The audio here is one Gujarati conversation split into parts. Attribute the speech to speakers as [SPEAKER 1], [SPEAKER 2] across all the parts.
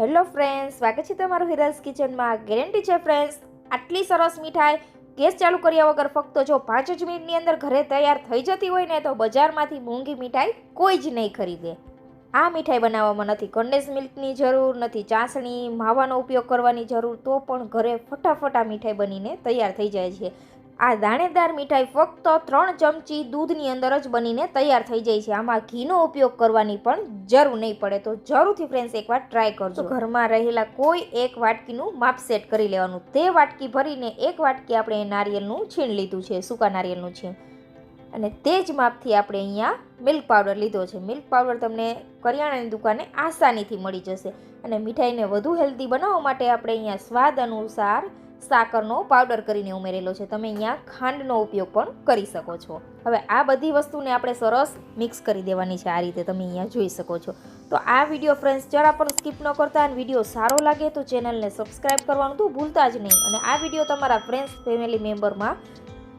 [SPEAKER 1] હેલો ફ્રેન્ડ્સ, સ્વાગત છે તમારું હિરલ્સ કિચનમાં. ગેરંટી છે ફ્રેન્ડ્સ, આટલી સરસ મીઠાઈ ગેસ ચાલુ કર્યા વગર ફક્ત જો પાંચ જ મિનિટની અંદર ઘરે તૈયાર થઈ જતી હોય ને તો બજારમાંથી મોંઘી મીઠાઈ કોઈ જ નહીં ખરીદે. આ મીઠાઈ બનાવવામાં નથી કન્ડેન્સ મિલ્કની જરૂર, નથી ચાસણી, માવાનો ઉપયોગ કરવાની જરૂર, તો પણ ઘરે ફટાફટ આ મીઠાઈ બનીને તૈયાર થઈ જાય છે. આ દાણેદાર મીઠાઈ ફક્ત ત્રણ ચમચી દૂધની અંદર જ બનીને તૈયાર થઈ જાય છે. આમાં ઘીનો ઉપયોગ કરવાની પણ જરૂર નહીં પડે. તો જરૂરથી ફ્રેન્ડ્સ એકવાર ટ્રાય કરજો. ઘરમાં રહેલા કોઈ એક વાટકીનું માપ સેટ કરી લેવાનું. તે વાટકી ભરીને એક વાટકી આપણે નારિયેળનું છીણ લીધું છે, સૂકા નારિયેળનું છીણ. અને તે જ માપથી આપણે અહીંયા મિલ્ક પાવડર લીધો છે. મિલ્ક પાવડર તમને કરિયાણાની દુકાને આસાનીથી મળી જશે. અને મીઠાઈને વધુ હેલ્ધી બનાવવા માટે આપણે અહીંયા સ્વાદ અનુસાર સાકરનો પાવડર કરીને ઉમેરેલો છે. તમે અહીંયા ખાંડનો ઉપયોગ પણ કરી શકો છો. હવે આ બધી વસ્તુને આપણે સરસ મિક્સ કરી દેવાની છે આ રીતે તમે અહીંયા જોઈ શકો છો. તો આ વીડિયો ફ્રેન્ડ્સ જરા પણ સ્કીપ ન કરતા અને વીડિયો સારો લાગે તો ચેનલને સબસ્ક્રાઈબ કરવાનું તો ભૂલતા જ નહીં. અને આ વીડિયો તમારા ફ્રેન્ડ્સ ફેમિલી મેમ્બરમાં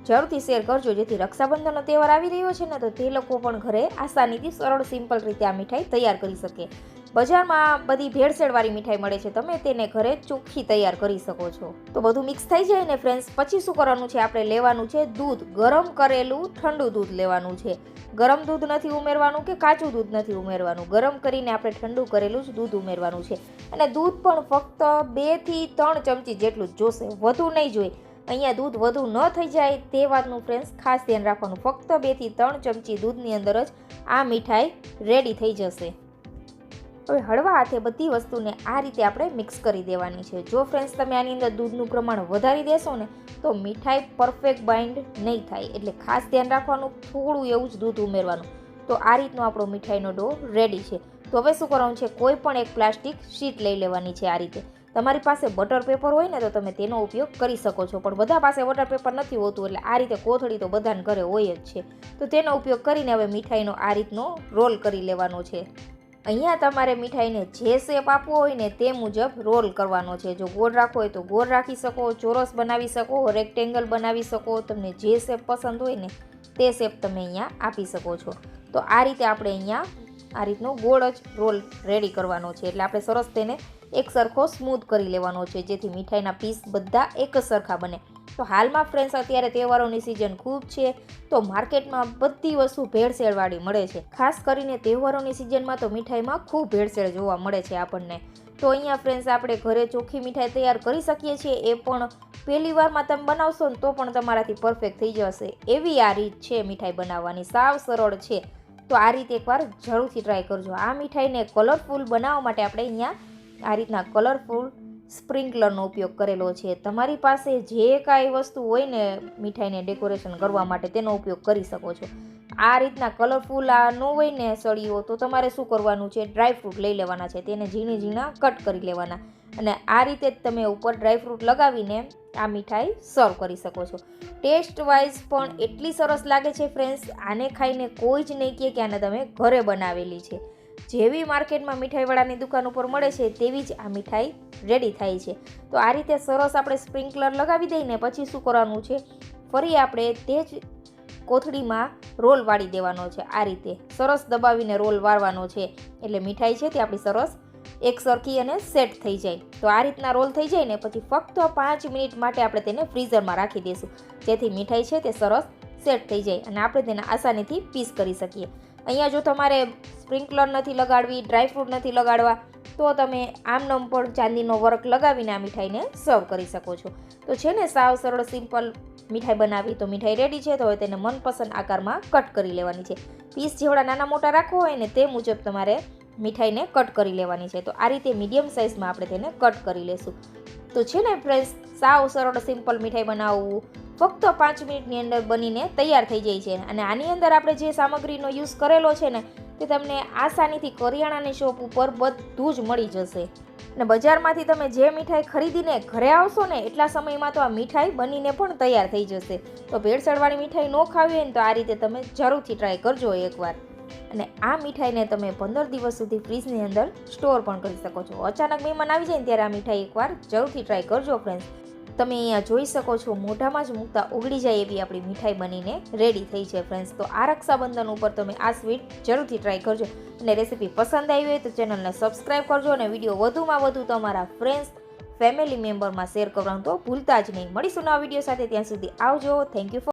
[SPEAKER 1] જરૂરથી શેર કરજો, જેથી રક્ષાબંધનનો તહેવાર આવી રહ્યો છે ને તો તે લોકો પણ ઘરે આસાનીથી સરળ સિમ્પલ રીતે આ મીઠાઈ તૈયાર કરી શકે. બજારમાં બધી ભેળસેળવાળી મીઠાઈ મળે છે. તમે તેને ઘરે ચોખ્ખી તૈયાર કરી શકો છો. તો બધું મિક્સ થઈ જાય ને ફ્રેન્ડ્સ પછી શું કરવાનું છે? આપણે લેવાનું છે દૂધ. ગરમ કરેલું ઠંડુ દૂધ લેવાનું છે. ગરમ દૂધ નથી ઉમેરવાનું કે કાચું દૂધ નથી ઉમેરવાનું? ગરમ કરીને આપણે ઠંડુ કરેલું જ દૂધ ઉમેરવાનું છે. અને દૂધ પણ ફક્ત બેથી ત્રણ ચમચી જેટલું જ જોશે. વધુ નહીં જોઈએ અહીંયા દૂધ વધુ ન થઈ જાય તે વાતનું ફ્રેન્ડ્સ ખાસ ધ્યાન રાખવાનું. ફક્ત બેથી ત્રણ ચમચી દૂધની અંદર જ આ મીઠાઈ રેડી થઈ જશે. હવે હળવા હાથે બધી વસ્તુને આ રીતે આપણે મિક્સ કરી દેવાની છે. જો ફ્રેન્ડ્સ તમે આની અંદર દૂધનું પ્રમાણ વધારી દેશો ને, તો મીઠાઈ પરફેક્ટ બાઇન્ડ નહીં થાય. એટલે ખાસ ધ્યાન રાખવાનું, થોડું એવું જ દૂધ ઉમેરવાનું. તો આ રીતનો આપણો મીઠાઈનો ડો રેડી છે. તો હવે શું કરવાનું છે, કોઈ પણ એક પ્લાસ્ટિક શીટ લઈ લેવાની છે આ રીતે. તમારી પાસે બટર પેપર હોય ને, તો તમે તેનો ઉપયોગ કરી શકો છો. પણ બધા પાસે બટર પેપર નથી હોતું, એટલે આ રીતે કોથળી તો બધાને ઘરે હોય જ છે. તો તેનો ઉપયોગ કરીને હવે મીઠાઈનો આ રીતનો રોલ કરી લેવાનો છે. અહીંયા તમારે મીઠાઈને જે શેપ આપવો હોય ને તે મુજબ રોલ કરવાનો છે. જો ગોળ રાખવો હોય તો ગોળ રાખી શકો, ચોરસ બનાવી શકો રેક્ટેંગલ બનાવી શકો, તમને જે શેપ પસંદ હોય ને તે શેપ તમે અહીંયા આપી શકો છો. તો આ રીતે આપણે અહીંયા આ રીતનો ગોળ જ રોલ રેડી કરવાનો છે. એટલે આપણે સરસ તેને એક સરખો સ્મૂથ કરી લેવાનો છે. જેથી મીઠાઈના પીસ બધા એક સરખા બને. તો હાલમાં ફ્રેન્ડ્સ અત્યારે તહેવારોની સિઝન ખૂબ છે, તો માર્કેટમાં બધી વસ્તુ ભેળસેળવાળી મળે છે. ખાસ કરીને તહેવારોની સિઝનમાં તો મીઠાઈમાં ખૂબ ભેળસેળ જોવા મળે છે આપણને. તો અહીંયા ફ્રેન્ડ્સ આપણે ઘરે ચોખ્ખી મીઠાઈ તૈયાર કરી શકીએ છીએ, એ પણ પહેલી વારમાં તમે બનાવશો ને તો પણ તમારાથી પરફેક્ટ થઈ જશે. એવી આ રીત છે મીઠાઈ બનાવવાની, સાવ સરળ છે. તો આ રીતે એકવાર જરૂરથી ટ્રાય કરજો. આ મીઠાઈને કલરફુલ બનાવવા માટે આપણે અહીંયા આ રીતના કલરફુલ સ્પ્રિંકલરનો ઉપયોગ કરેલો છે. તમારી પાસે જે કાંઈ વસ્તુ હોય ને મીઠાઈને ડેકોરેશન કરવા માટે તેનો ઉપયોગ કરી શકો છો. આ રીતના કલરફુલ આ ન હોય ને સળીઓ, તો તમારે શું કરવાનું છે? ડ્રાયફ્રૂટ લઈ લેવાના છે. તેને ઝીણી ઝીણા કટ કરી લેવાના. અને આ રીતે જ તમે ઉપર ડ્રાયફ્રૂટ લગાવીને આ મીઠાઈ સર્વ કરી શકો છો. ટેસ્ટ વાઇઝ પણ એટલી સરસ લાગે છે ફ્રેન્ડ્સ, આને ખાઈને કોઈ જ નહીં કહે કે આને તમે ઘરે બનાવેલી છે. જેવી માર્કેટમાં મીઠાઈવાળાની દુકાન ઉપર મળે છે, તેવી જ આ મીઠાઈ રેડી થાય છે. તો આ રીતે સરસ આપણે સ્પ્રિંકલર લગાવી દઈને પછી શું કરવાનું છે? ફરી આપણે તે જ કોથળીમાં રોલ વાળી દેવાનો છે. આ રીતે સરસ દબાવીને રોલ વાળવાનો છે. એટલે મીઠાઈ છે તે આપણી સરસ એક સરખી અને સેટ થઈ જાય. તો આ રીતના રોલ થઈ જાય ને પછી ફક્ત પાંચ મિનિટ માટે આપણે તેને ફ્રીઝરમાં રાખી દઈશું. જેથી મીઠાઈ છે તે સરસ સેટ થઈ જાય અને આપણે તેને આસાનીથી પીસ કરી શકીએ. અહીંયા જો તમારે સ્પ્રિંકલર નથી લગાડવી ડ્રાયફ્રૂટ નથી લગાડવા, તો તમે આમનમ પણ ચાંદીનો વર્ક લગાવીને આ મીઠાઈને સર્વ કરી શકો છો. તો છે ને સાવ સરળ સિમ્પલ મીઠાઈ બનાવી તો મીઠાઈ રેડી છે, તો હવે તેને મનપસંદ આકારમાં કટ કરી લેવાની છે. પીસ જેવડા નાના મોટા રાખવો હોય ને તે મુજબ તમારે મીઠાઈને કટ કરી લેવાની છે. તો આ રીતે મીડિયમ સાઇઝમાં આપણે તેને કટ કરી લેશું. તો છે ને ફ્રેન્ડ્સ સાવ સરળ સિમ્પલ મીઠાઈ બનાવવું ફક્ત પાંચ મિનિટની અંદર બનીને તૈયાર થઈ જાય છે. અને આની અંદર આપણે જે સામગ્રીનો યુઝ કરેલો છે ને, તે તમને આસાનીથી કરિયાણાની શોપ ઉપર બધું જ મળી જશે. અને બજારમાંથી તમે જે મીઠાઈ ખરીદીને ઘરે આવશો ને, એટલા સમયમાં તો આ મીઠાઈ બનીને પણ તૈયાર થઈ જશે. તો ભેળસળવાળી મીઠાઈ ન ખાવી હોય ને, તો આ રીતે તમે જરૂરથી ટ્રાય કરજો એકવાર. અને આ મીઠાઈને તમે પંદર દિવસ સુધી ફ્રીજની અંદર સ્ટોર પણ કરી શકો છો. અચાનક મહેમાન આવી જાય ને, ત્યારે આ મીઠાઈ એકવાર જરૂરથી ટ્રાય કરજો ફ્રેન્ડ્સ તમે અહીંયા જોઈ શકો છો, મોઢામાં જ મૂકતા ઉગડી જાય એવી આપણી મીઠાઈ બનીને રેડી થઈ છે ફ્રેન્ડ્સ તો આ રક્ષાબંધન ઉપર તમે આ સ્વીટ જરૂરથી ટ્રાય કરજો અને રેસીપી પસંદ આવી હોય તો ચેનલને સબસ્ક્રાઈબ કરજો અને વીડિયો વધુમાં વધુ તમારા ફ્રેન્ડ્સ ફેમિલી મેમ્બરમાં શેર કરવાનું તો ભૂલતા જ નહીં. મળીશું નવા વીડિયો સાથે, ત્યાં સુધી આવજો. Thank you for